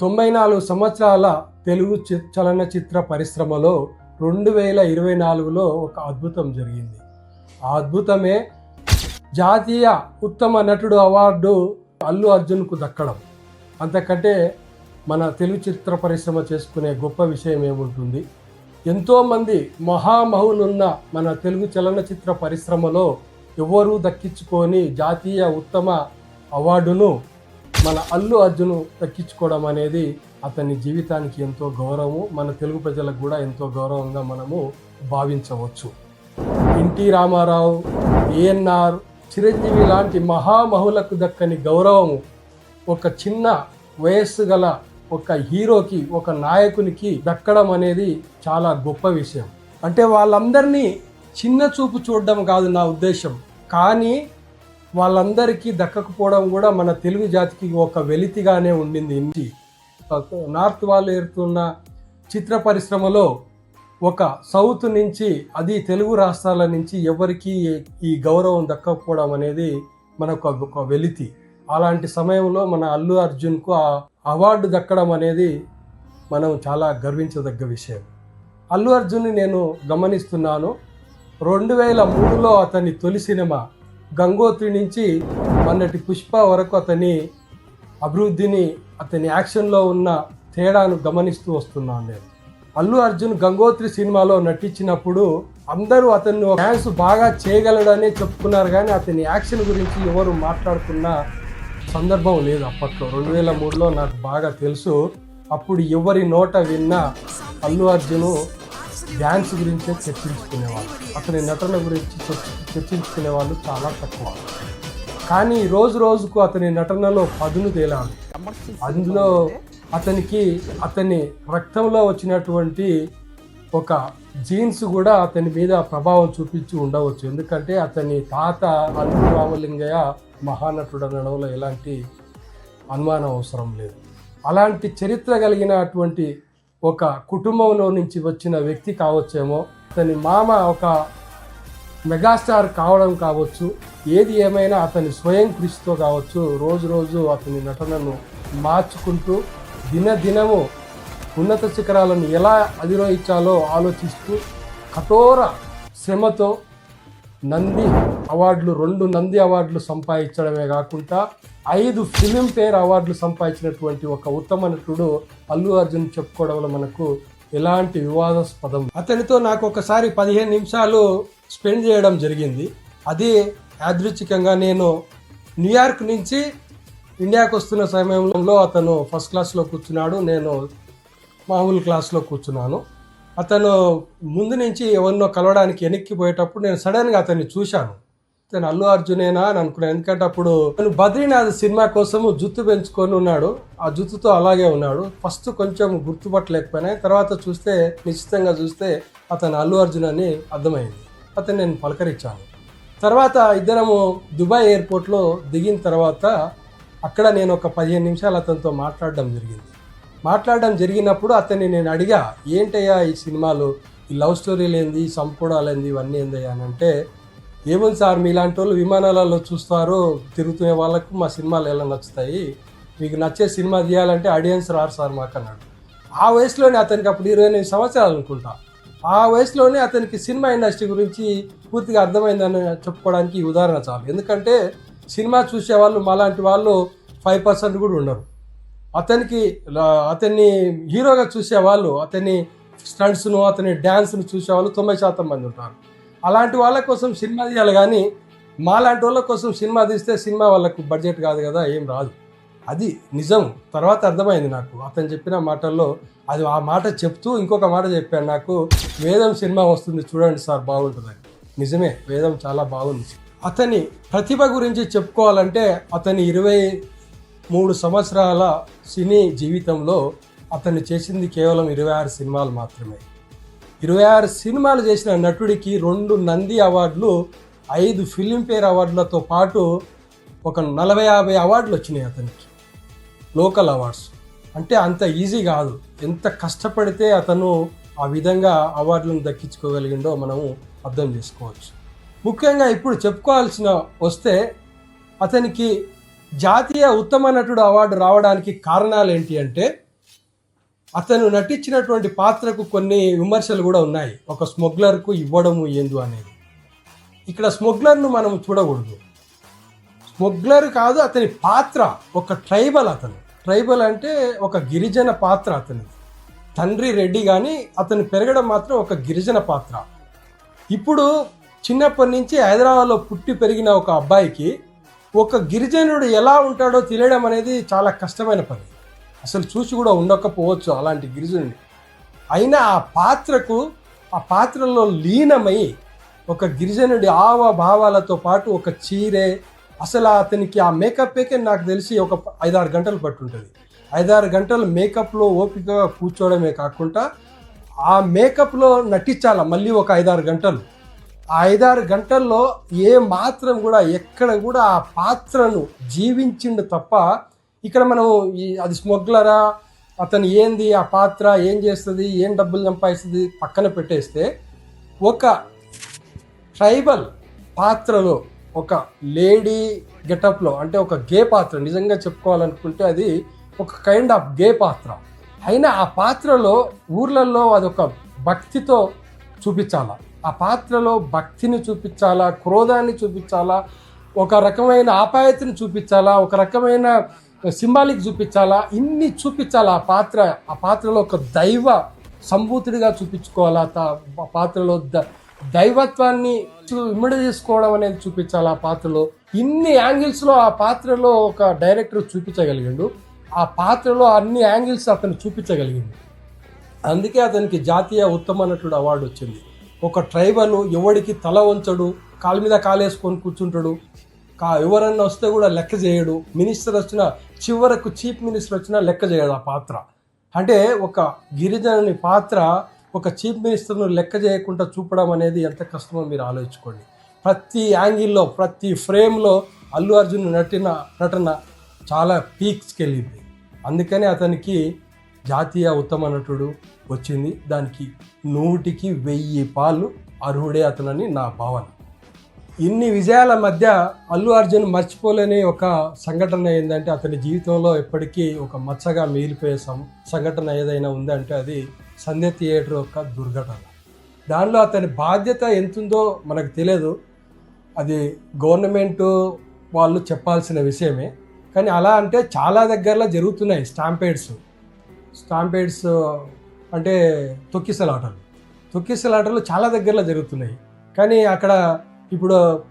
తొంభై నాలుగు సంవత్సరాల తెలుగు చి- చలనచిత్ర పరిశ్రమలో రెండు వేల ఇరవై నాలుగులో ఒక అద్భుతం జరిగింది. ఆ అద్భుతమే జాతీయ ఉత్తమ నటుడు అవార్డు అల్లు అర్జున్కు దక్కడం. అంతకంటే మన తెలుగు చిత్ర పరిశ్రమ చేసుకునే గొప్ప విషయం ఏముంటుంది? ఎంతోమంది మహామహులున్న మన తెలుగు చలనచిత్ర పరిశ్రమలో ఎవరూ దక్కించుకొని జాతీయ ఉత్తమ అవార్డును మన అల్లు అర్జును దక్కించుకోవడం అనేది అతని జీవితానికి ఎంతో గౌరవము మన తెలుగు ప్రజలకు కూడా ఎంతో గౌరవంగా మనము భావించవచ్చు. ఎన్టీ రామారావు ఏఎన్ఆర్ చిరంజీవి లాంటి మహామహులకు దక్కని గౌరవము ఒక చిన్న వయస్సు గల ఒక హీరోకి ఒక నాయకునికి దక్కడం అనేది చాలా గొప్ప విషయం. అంటే వాళ్ళందరినీ చిన్న చూపు చూడడం కాదు నా ఉద్దేశం. కానీ వాళ్ళందరికీ దక్కకపోవడం కూడా మన తెలుగు జాతికి ఒక వెలితిగానే ఉండింది. ఇంటి నార్త్ వాళ్ళు ఏరుతున్న చిత్ర పరిశ్రమలో ఒక సౌత్ నుంచి అది తెలుగు రాష్ట్రాల నుంచి ఎవరికి ఈ గౌరవం దక్కకపోవడం అనేది మనకు ఒక- ఒక వెలితి. అలాంటి సమయంలో మన అల్లు అర్జున్కు ఆ అవార్డు దక్కడం అనేది మనం చాలా గర్వించదగ్గ విషయం. అల్లు అర్జున్ని నేను గమనిస్తున్నాను. రెండు వేల మూడులో అతని తొలి సినిమా గంగోత్రి నుంచి మొన్నటి పుష్ప వరకు అతని అభివృద్ధిని అతని యాక్షన్లో ఉన్న తేడాను గమనిస్తూ వస్తున్నాను నేను. అల్లు అర్జున్ గంగోత్రి సినిమాలో నటించినప్పుడు అందరూ అతన్ని డ్యాన్స్ బాగా చేయగలడనే చెప్పుకున్నారు కానీ అతని యాక్షన్ గురించి ఎవరు మాట్లాడుకున్న సందర్భం లేదు అప్పట్లో. రెండు వేల మూడులో నాకు బాగా తెలుసు. అప్పుడు ఎవరి నోట విన్నా అల్లు అర్జును డ్యాన్స్ గురించే చర్చించుకునేవాళ్ళు. అతని నటన గురించి చర్చించుకునే వాళ్ళు చాలా తక్కువ. కానీ రోజు రోజుకు అతని నటనలో పదును తేలాను అందులో అతనికి అతని రక్తంలో వచ్చినటువంటి ఒక జీన్స్ కూడా అతని మీద ప్రభావం చూపించి ఉండవచ్చు. ఎందుకంటే అతని తాత అల్లు రామలింగయ్య మహానటుడు అనడంలో ఎలాంటి అనుమానం అవసరం లేదు. అలాంటి చరిత్ర కలిగినటువంటి ఒక కుటుంబంలో నుంచి వచ్చిన వ్యక్తి కావచ్చేమో అతని మామ ఒక మెగాస్టార్ కావడం కావచ్చు ఏది ఏమైనా అతని స్వయం కృషితో కావచ్చు రోజు రోజు అతని నటనను మార్చుకుంటూ దినదినము ఉన్నత శిఖరాలను ఎలా అధిరోహించాలో ఆలోచిస్తూ కఠోర శ్రమతో నంది అవార్డులు రెండు నంది అవార్డులు సంపాదించడమే కాకుండా ఐదు ఫిలింఫేర్ అవార్డులు సంపాదించినటువంటి ఒక ఉత్తమ నటుడు అల్లు అర్జున్ చెప్పుకోవడంలో మనకు ఎలాంటి వివాదాస్పదం? అతనితో నాకు ఒకసారి పదిహేను నిమిషాలు స్పెండ్ చేయడం జరిగింది. అది యాదృచ్ఛికంగా నేను న్యూయార్క్ నుంచి ఇండియాకు వస్తున్న సమయంలో అతను ఫస్ట్ క్లాస్లో కూర్చున్నాడు. నేను మామూలు క్లాస్లో కూర్చున్నాను. అతను ముందు నుంచి ఎవరినో కలవడానికి వెనక్కి పోయేటప్పుడు నేను సడన్గా అతన్ని చూశాను. అతను అల్లు అర్జునేనా అని అనుకున్నాను. ఎందుకంటే అప్పుడు నేను బద్రీనాథ్ సినిమా కోసము జుత్తు పెంచుకొని ఉన్నాడు. ఆ జుత్తుతో అలాగే ఉన్నాడు. ఫస్ట్ కొంచెం గుర్తుపట్టలేకపోయినా తర్వాత చూస్తే నిశ్చితంగా చూస్తే అతను అల్లు అర్జున్ అని అర్థమైంది. అతను నేను పలకరించాను. తర్వాత ఇద్దరము దుబాయ్ ఎయిర్పోర్ట్లో దిగిన తర్వాత అక్కడ నేను ఒక పదిహేను నిమిషాలు అతనితో మాట్లాడడం జరిగింది. మాట్లాడడం జరిగినప్పుడు అతన్ని నేను అడిగా ఏంటయ్యా ఈ సినిమాలు? ఈ లవ్ స్టోరీలు ఏంది సంపూడాలు ఏంది ఇవన్నీ ఏందయ్యా? అని అంటే ఏముంది సార్? మీలాంటి వాళ్ళు విమానాలలో చూస్తారు తిరుగుతునే వాళ్ళకు మా సినిమాలు ఎలా నచ్చుతాయి? మీకు నచ్చే సినిమా తీయాలంటే ఆడియన్స్ రారు సార్ మాకు అన్నాడు ఆ వయసులోనే అతనికి అప్పుడు ఇరవై ఎనిమిది సంవత్సరాలు అనుకుంటా. ఆ వయసులోనే అతనికి సినిమా ఇండస్ట్రీ గురించి పూర్తిగా అర్థమైందని చెప్పుకోవడానికి ఉదాహరణ చాలు. ఎందుకంటే సినిమా చూసే వాళ్ళు మాలాంటి వాళ్ళు ఫైవ్ పర్సెంట్ కూడా ఉండరు. అతనికి అతన్ని హీరోగా చూసేవాళ్ళు అతని స్టంట్స్ను అతని డ్యాన్స్ను చూసేవాళ్ళు తొంభై శాతం మంది ఉంటారు. అలాంటి వాళ్ళ కోసం సినిమా తీయాలి కానీ మాలాంటి వాళ్ళ కోసం సినిమా తీస్తే సినిమా వాళ్ళకు బడ్జెట్ కాదు కదా ఏం రాదు. అది నిజం. తర్వాత అర్థమైంది నాకు. అతను చెప్పిన మాటల్లో అది ఆ మాట చెప్తూ ఇంకొక మాట చెప్పాను నాకు. వేదం సినిమా వస్తుంది చూడండి సార్ బాగుంటుంది. నిజమే వేదం చాలా బాగుంది. అతని ప్రతిభ గురించి చెప్పుకోవాలంటే అతని ఇరవై మూడు సంవత్సరాల సినీ జీవితంలో అతను చేసింది కేవలం ఇరవై ఆరు సినిమాలు మాత్రమే. ఇరవై ఆరు సినిమాలు చేసిన నటుడికి రెండు నంది అవార్డులు ఐదు ఫిలింఫేర్ అవార్డులతో పాటు ఒక నలభై యాభై అవార్డులు వచ్చినాయి అతనికి. Local awards. అంటే అంత ఈజీ కాదు. ఎంత కష్టపడితే అతను ఆ విధంగా అవార్డులను దక్కించుకోగలిగిండో మనము అర్థం చేసుకోవచ్చు. ముఖ్యంగా ఇప్పుడు చెప్పుకోవాల్సిన వస్తే అతనికి జాతీయ ఉత్తమ నటుడు అవార్డు రావడానికి కారణాలు ఏంటి అంటే అతను నటించినటువంటి పాత్రకు కొన్ని విమర్శలు కూడా ఉన్నాయి. ఒక స్మగ్లర్కు ఇవ్వడము ఏందు అనేది. ఇక్కడ స్మగ్లర్ను మనం చూడకూడదు. స్మగ్లర్ కాదు అతని పాత్ర ఒక ట్రైబల్ అతను. ట్రైబల్ అంటే ఒక గిరిజన పాత్ర అతని. తండ్రి రెడ్డి కానీ అతను పెరగడం మాత్రం ఒక గిరిజన పాత్ర. ఇప్పుడు చిన్నప్పటి నుంచి హైదరాబాద్లో పుట్టి పెరిగిన ఒక అబ్బాయికి ఒక గిరిజనుడు ఎలా ఉంటాడో తెలియడం అనేది చాలా కష్టమైన పని. అసలు చూసి కూడా ఉండకపోవచ్చు అలాంటి గిరిజనుడిని అయినా ఆ పాత్రకు ఆ పాత్రలో లీనమై ఒక గిరిజనుడి ఆవ భావాలతో పాటు ఒక చీరే అసలు అతనికి ఆ మేకప్పేకే నాకు తెలిసి ఒక ఐదారు గంటలు పట్టుంటుంది. ఐదారు గంటలు మేకప్లో ఓపికగా కూర్చోవడమే కాకుండా ఆ మేకప్లో నటించాల మళ్ళీ ఒక ఐదారు గంటలు. ఆ ఐదారు గంటల్లో ఏ మాత్రం కూడా ఎక్కడ కూడా ఆ పాత్రను జీవించిండు తప్ప ఇక్కడ మనం ఈ అది స్మగ్లరా అతను ఏంది ఆ పాత్ర ఏం చేస్తుంది ఏం డబ్బులు సంపాదిస్తుంది పక్కన పెట్టేస్తే ఒక ట్రైబల్ పాత్రలో ఒక లేడీ గెటప్లో అంటే ఒక గే పాత్ర నిజంగా చెప్పుకోవాలనుకుంటే అది ఒక కైండ్ ఆఫ్ గే పాత్ర. అయినా ఆ పాత్రలో ఊర్లలో అదొక భక్తితో చూపించాలా? ఆ పాత్రలో భక్తిని చూపించాలా? క్రోధాన్ని చూపించాలా? ఒక రకమైన ఆపాయతని చూపించాలా? ఒక రకమైన సింబాలిక్ చూపించాలా? ఇన్ని చూపించాలా? ఆ పాత్ర ఆ పాత్రలో ఒక దైవ సంభూతుడిగా చూపించుకోవాలా? ఆ పాత్రలో ద దైవత్వాన్ని చూ- ఇమ్మడి చేసుకోవడం అనేది చూపించాలి? ఆ పాత్రలో ఇన్ని యాంగిల్స్లో ఆ పాత్రలో ఒక డైరెక్టర్ చూపించగలిగాడు. ఆ పాత్రలో అన్ని యాంగిల్స్ అతను చూపించగలిగింది అందుకే అతనికి జాతీయ ఉత్తమ నటుడు అవార్డు వచ్చింది. ఒక ట్రైబల్ ఎవడికి తల వంచడు కాలు మీద కాలేసుకొని కూర్చుంటాడు. కా ఎవరన్నా వస్తే కూడా లెక్క చేయడు. మినిస్టర్ వచ్చిన చివరకు చీఫ్ మినిస్టర్ వచ్చినా లెక్క చేయడు ఆ పాత్ర. అంటే ఒక గిరిజనుని పాత్ర ఒక చీఫ్ మినిస్టర్ను లెక్క చేయకుండా చూపడం అనేది ఎంత కష్టమో మీరు ఆలోచించుకోండి. ప్రతి యాంగిల్లో ప్రతి ఫ్రేమ్లో అల్లు అర్జున్ నటిన నటన చాలా పీక్స్కి వెళ్ళింది అందుకనే అతనికి జాతీయ ఉత్తమ నటుడు వచ్చింది. దానికి నూటికి వెయ్యి పాలు అర్హుడే అతనని నా భావన. ఇన్ని విజయాల మధ్య అల్లు అర్జున్ మర్చిపోలేని ఒక సంఘటన ఏంటంటే అతని జీవితంలో ఎప్పటికీ ఒక మచ్చగా మిగిలిపోయే సంఘటన ఏదైనా ఉందంటే అది సంధ్య థియేటర్ యొక్క దుర్ఘటన. దానిలో అతని బాధ్యత ఎంతుందో మనకు తెలియదు. అది గవర్నమెంట్ వాళ్ళు చెప్పాల్సిన విషయమే. కానీ అలా అంటే చాలా దగ్గరలో జరుగుతున్నాయి స్టాంపేడ్స్. స్టాంపేడ్స్ అంటే తొక్కిసలాటలు. తొక్కిసలాటలు చాలా దగ్గరలో జరుగుతున్నాయి. కానీ అక్కడ ఇప్పుడు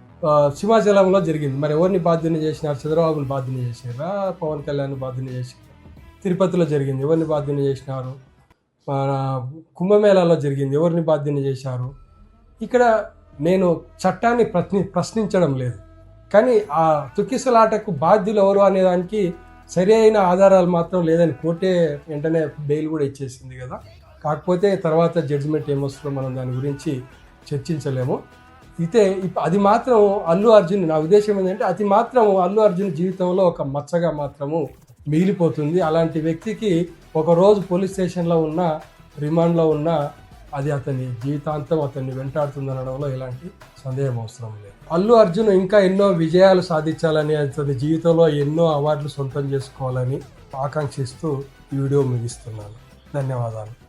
సింహాచలంలో జరిగింది. మరి ఎవరిని బాధ్యత చేసినారు? చంద్రబాబుని బాధ్యత చేసినారా? పవన్ కళ్యాణ్ బాధ్యత చేసినారు? తిరుపతిలో జరిగింది. ఎవరిని బాధ్యత చేసినారు? మన కుంభమేళాలో జరిగింది. ఎవరిని బాధ్యత చేశారు? ఇక్కడ నేను చట్టాన్ని ప్రశ్ని ప్రశ్నించడం లేదు. కానీ ఆ తుక్కిసలాటకు బాధ్యులు ఎవరు అనే దానికి సరి అయిన ఆధారాలు మాత్రం లేదని కోర్టే వెంటనే బెయిల్ కూడా ఇచ్చేసింది కదా. కాకపోతే తర్వాత జడ్జిమెంట్ ఏమొస్తుందో మనం దాని గురించి చర్చించలేము. అయితే ఇప్- అది మాత్రం అల్లు అర్జున్ నా ఉద్దేశం ఏంటంటే అది మాత్రం అల్లు అర్జున్ జీవితంలో ఒక మచ్చగా మాత్రము మిగిలిపోతుంది. అలాంటి వ్యక్తికి ఒకరోజు పోలీస్ స్టేషన్లో ఉన్న రిమాండ్లో ఉన్న అది అతని జీవితాంతం అతన్ని వెంటాడుతుంది అనడంలో ఎలాంటి సందేహం అవసరం లేదు. అల్లు అర్జున్ ఇంకా ఎన్నో విజయాలు సాధించాలని అతని జీవితంలో ఎన్నో అవార్డులు సొంతం చేసుకోవాలని ఆకాంక్షిస్తూ ఈ వీడియో ముగిస్తున్నాను. ధన్యవాదాలు.